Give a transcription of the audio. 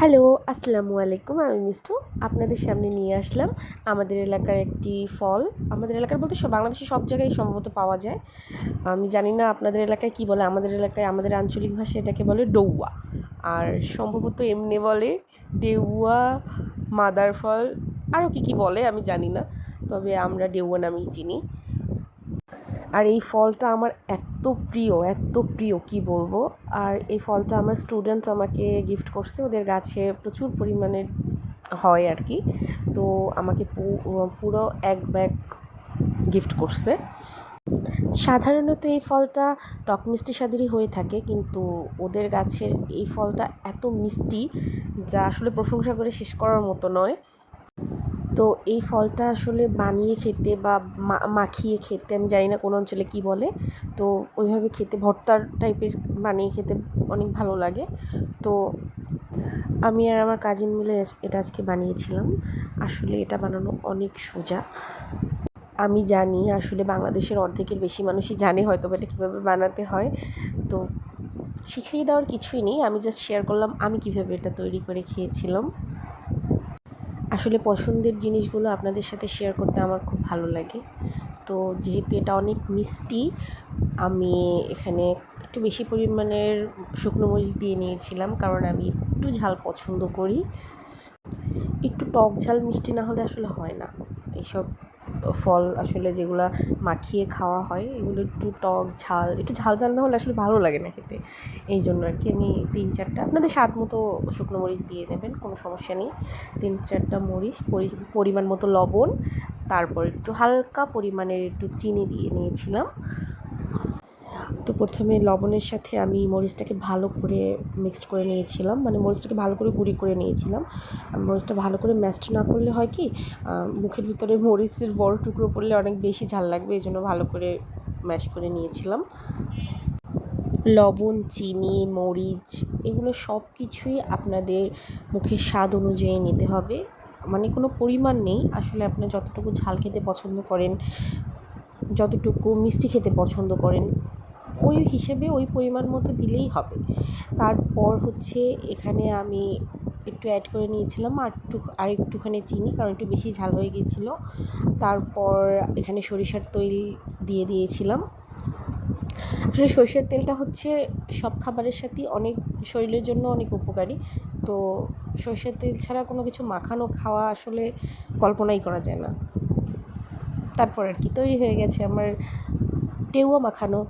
Hello, আসসালামু আলাইকুম, আমি মিষ্টু। আপনাদের সামনে নিয়ে আসলাম আমাদের এলাকার একটি ফল। আমাদের এলাকার বলতে সব বাংলাদেশের সব জায়গায় সম্ভবত পাওয়া যায়। আমি জানি না আপনাদের এলাকায় কী বলে, আমাদের এলাকায় আমাদের আঞ্চলিক ভাষায় এটাকে বলে ডৌয়া। আর সম্ভবত এমনি বলে ডেউয়া মাদার ফল আরও কী কী বলে আমি জানি না, তবে আমরা ডেউয়া নামেই চিনি। আর এই ফলটা আমার এত প্রিয় এত প্রিয়, কি বলব? আর এই ফলটা আমার স্টুডেন্ট আমাকে গিফট করছে। ওদের গাছে প্রচুর পরিমাণে হয় আর কি। তো আমাকে পুরো এক ব্যাগ গিফট করছে। সাধারণত এই ফলটা টক মিষ্টি স্বাদেরই হয়ে থাকে, কিন্তু ওদের গাছের এই ফলটা এত মিষ্টি, যা আসলে প্রশংসা করে শেষ করার মতো নয়। তো এই ফলটা আসলে বানিয়ে খেতে বা মাখিয়ে খেতে, আমি জানি না কোন অঞ্চলে কী বলে, তো ওইভাবে খেতে, ভর্তার টাইপের বানিয়ে খেতে অনেক ভালো লাগে। তো আমি আর আমার কাজিন মিলে এটা আজকে বানিয়েছিলাম। আসলে এটা বানানো অনেক সোজা। আমি জানি, আসলে বাংলাদেশের অর্ধেকের বেশি মানুষই জানে হয়তো এটা কীভাবে বানাতে হয়। তো শিখিয়ে দেওয়ার কিছুই নেই, আমি জাস্ট শেয়ার করলাম আমি কীভাবে এটা তৈরি করে খেয়েছিলাম। আসলে পছন্দের জিনিসগুলো আপনাদের সাথে শেয়ার করতে আমার খুব ভালো লাগে। তো যেহেতু এটা অনেক মিষ্টি, আমি এখানে একটু বেশি পরিমাণের শুকনো মরিচ দিয়ে নিয়েছিলাম কারণ আমি একটু ঝাল পছন্দ করি। একটু টক ঝাল মিষ্টি না হলে আসলে হয় না। এইসব ফল আসলে যেগুলো মাখিয়ে খাওয়া হয়, এগুলো একটু টক ঝাল, একটু ঝাল ঝাল না হলে আসলে ভালো লাগে না খেতে। এই জন্য আর কি আমি তিন চারটা, আপনাদের স্বাদ মতো শুকনো মরিচ দিয়ে দেবেন, কোনো সমস্যা নেই। তিন চারটা মরিচ পরিমাণ মতো লবণ, তারপর একটু হালকা পরিমাণের একটু চিনি দিয়ে নিয়েছিলাম। তো প্রথমে লবণের সাথে আমি মরিচটাকে ভালো করে মিক্সড করে নিয়েছিলাম। মানে মরিচটাকে ভালো করে গুঁড়ি করে নিয়েছিলাম। মরিচটা ভালো করে ম্যাশড না করলে হয় কি মুখের ভিতরে মরিচের বড় টুকরো পড়লে অনেক বেশি ঝাল লাগবে এই জন্য ভালো করে ম্যাশ করে নিয়েছিলাম। লবণ, চিনি, মরিচ, এগুলো সব কিছুই আপনাদের মুখের স্বাদ অনুযায়ী নিতে হবে। মানে কোনো পরিমাণ নেই। আসলে আপনি যতটুকু ঝাল খেতে পছন্দ করেন, যতটুকু মিষ্টি খেতে পছন্দ করেন ওই হিসেবে ওই পরিমাণ মতো দিলেই হবে। তারপর হচ্ছে এখানে আমি একটু অ্যাড করে নিয়েছিলাম আর একটু, আর একটুখানি চিনি, কারণ একটু বেশি ঝাল হয়ে গিয়েছিল তারপর এখানে সরিষার তৈল দিয়ে দিয়েছিলাম। আসলে সরষের তেলটা হচ্ছে সব খাবারের সাথেই অনেক, শরীরের জন্য অনেক উপকারী। তো সরষের তেল ছাড়া কোনো কিছু মাখানো, খাওয়া আসলে কল্পনাই করা যায় না। তারপর আর কি, তৈরি হয়ে গেছে আমার টেউয়া মাখানো।